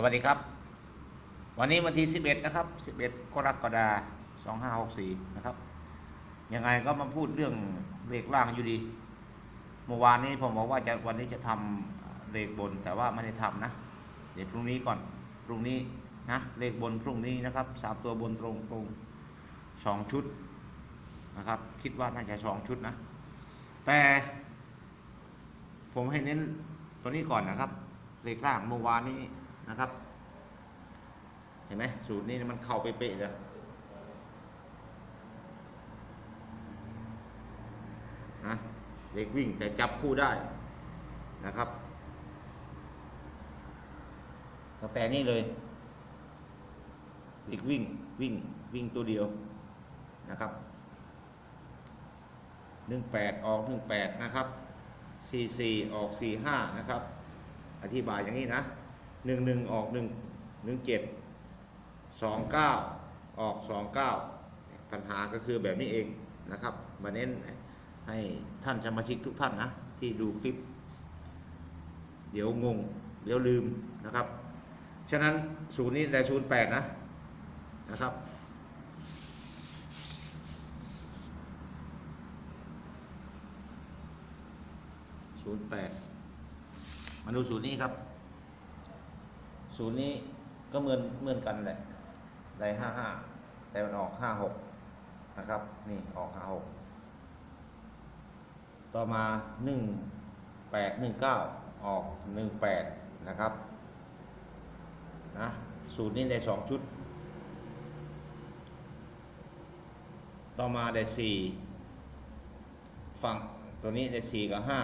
สวัสดีครับ วันนี้วันที่ 11 นะครับ 11 กรกฎาคม2564 นะครับ ยังไงก็มาพูดเรื่องเลขล่างอยู่ดี เมื่อวานนี้ผมบอกว่าจะวันนี้จะทำเลขบน แต่ว่าไม่ได้ทำนะ เดี๋ยวพรุ่งนี้ก่อน พรุ่งนี้นะ เลขบนพรุ่งนี้นะครับสามตัวบนตรงตรงสองชุดนะครับ คิดว่าน่าจะสองชุดนะ แต่ผมให้เน้นตัวนี้ก่อนนะครับ เลขล่างเมื่อวานนี้ นะครับ เห็นไหมสูตรนี้มันเข้าไปเป๊ะเลยนะเลขวิ่งแต่จับคู่ได้นะครับตั้งแต่นี้เลยเลขวิ่งวิ่งวิ่งตัวเดียวนะครับหนึ่งแปดออกหนึ่งแปดนะครับสี่สี่ออกสี่ห้านะครับ อธิบายอย่างนี้นะ หนึ่งหนึ่งออกหนึ่งหนึ่งเจ็ดสองเก้าออกสองเก้าปัญหาก็คือแบบนี้เองนะครับ มาเน้นให้ท่านสมาชิกทุกท่านนะ ที่ดูคลิป เดี๋ยวงง เดี๋ยวลืมนะครับ ฉะนั้นศูนย์นี้แต่ศูนย์แปดนะนะครับศูนย์แปดมาดูศูนย์นี้ครับ ศูนย์นี้ก็เหมือนเหมือนกันแหละได้ห้าห้าแต่มันออกห้าหกนะครับ นี่ออกห้าหกต่อมาหนึ่งแปดหนึ่งเก้าออกหนึ่งแปดนะครับนะสูตรนี้ได้สองชุด ต่อมาได้สี่ฝั่งตัวนี้ได้สี่กับห้า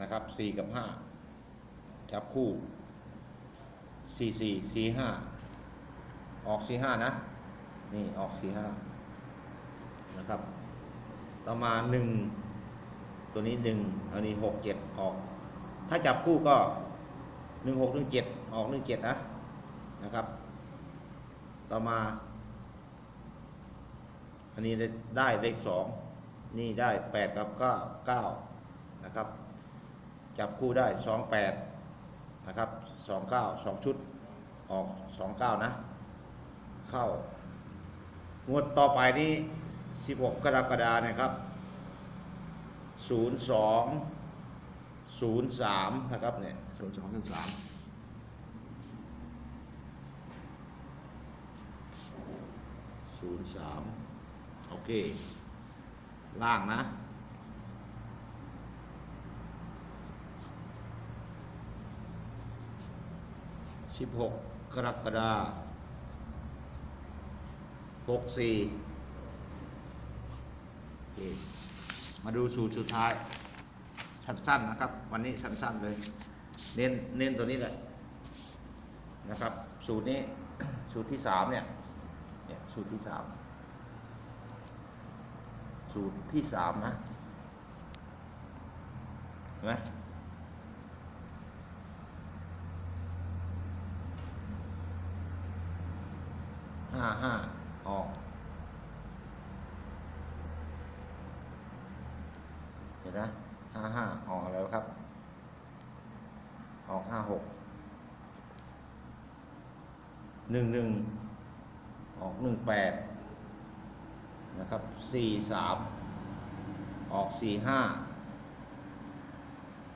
นะครับสี่กับห้าจับคู่ สี่สี่สี่ห้าออกสี่ห้านะ นี่ออกสี่ห้านะครับ ต่อมาหนึ่งตัวนี้หนึ่งอันนี้หกเจ็ดออก ถ้าจับคู่ก็หนึ่งหกหนึ่งเจ็ดออกหนึ่งเจ็ดนะนะครับ ต่อมา อันนี้ได้เลขสองนี่ได้แปดกับเก้าเก้านะครับ จับคู่ได้สองแปดนะครับสองเก้าสองชุด ออกสองเก้านะ เข้างวดต่อไปนี้สิบหกกรกฎานะครับศูนย์สองศูนย์สามนะครับเนี่ยศูนย์สองศูนย์สามศูนย์สามโอเค ล่างนะสิบห กรกฎาหกสี่มาดูสูตรสุดท้าย สั้นๆนะครับ วันนี้สั้นๆเลย เน้นเน้นตัวนี้แหละนะครับ สูตรนี้สูตรที่สามเนี่ยเนี่ยสูตรที่สามสูตรที่สามนะเห็นไหม ห้าห้าออก เห็นนะห้าห้าออกแล้วครับ ออกห้าหกหนึ่งหนึ่งออกหนึ่งแปดนะครับสี่สามออกสี่ห้า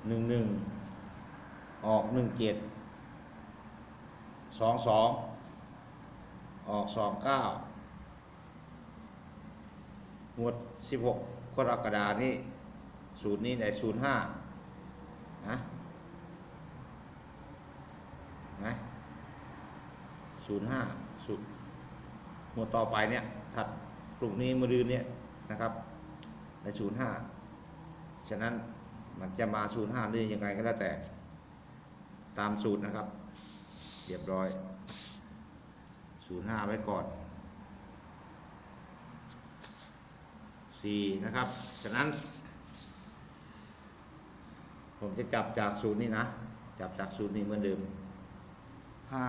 หนึ่งหนึ่งออกหนึ่งเจ็ดสองสอง ออกสองเก้างวดสิบหกกรกฎานี่ศูนย์นี้ได้ศูนย์ห้านะนะศูนย์ห้าศูนย์งวดต่อไปเนี่ยถัดปลุกนี้มือรืนเนี่ยนะครับในศูนย์ห้าฉะนั้นมันจะมาศูนย์ห้าหรือยังไงก็แล้วแต่ตามสูตรนะครับ เรียบร้อย ศูนย์ห้าไว้ก่อนสี่นะครับฉะนั้น ผมจะจับจากศูนย์นี้นะ จับจากศูนย์นี้เหมือนเดิมห้า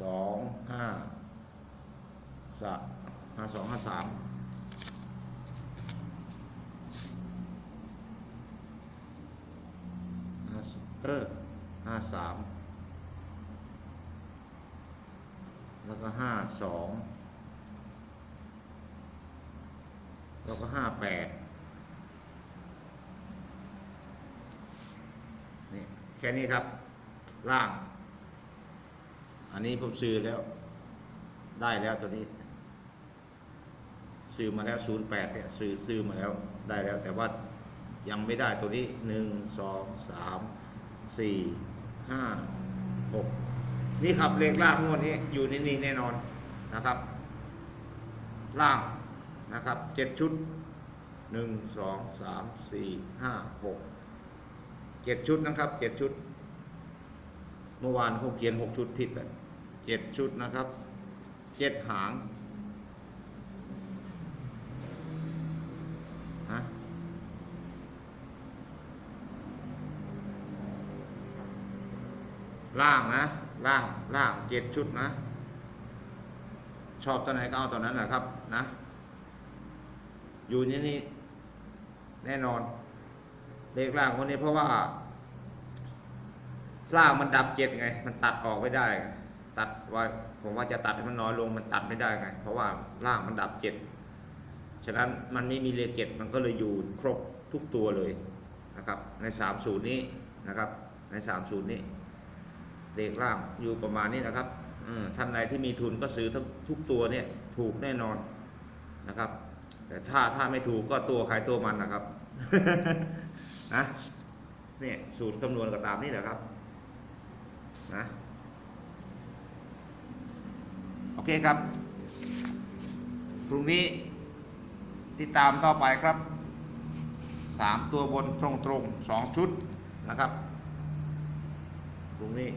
สองห้าสามห้าสองห้าสามห้าเออห้าสาม แล้วก็ห้าสองแล้วก็ห้าแปดนี่แค่นี้ครับล่าง อันนี้ผมซื้อแล้ว ได้แล้วตัวนี้ ซื้อมาแล้ว08เนี่ยซื้อซื้อมาแล้วได้แล้ว แต่ว่ายังไม่ได้ตัวนี้1 2 3 4 5 6 นี่ครับเลขล่างงวดนี้อยู่ในนี้แน่นอนนะครับ ล่างนะครับ7ชุด1 2 3 4 5 6 7ชุดนะครับ7ชุด เมื่อวานผมเขียน6ชุดผิดไป7ชุดนะครับ7หางฮะล่างนะ ล่างล่างเจ็ดชุดนะ ชอบตัวไหนก็เอาตัวนั้นแหละครับนะ อยู่นี่นี่แน่นอน เลขล่างคนนี้เพราะว่าล่างมันดับเจ็ดไง มันตัดออกไม่ได้ไงตัดว่าผมว่าจะตัดให้มันน้อยลงมันตัดไม่ได้ไง เพราะว่าล่างมันดับเจ็ดฉะนั้นมันไม่มีเลขเจ็ดมันก็เลยอยู่ครบทุกตัวเลยนะครับ ในสามสูตรนี้นะครับ ในสามสูตรนี้ เลขล่างอยู่ประมาณนี้นะครับท่านใดที่มีทุนก็ซื้อทุกทุกตัวเนี่ยถูกแน่นอนนะครับ แต่ถ้าถ้าไม่ถูกก็ตัวใครตัวมันนะครับนะเนี่ยสูตรคำนวณก็ตามนี่แหละครับนะโอเคครับ พรุ่งนี้ติดตามต่อไปครับสามตัวบนตรงๆสองชุดนะครับตรงนี้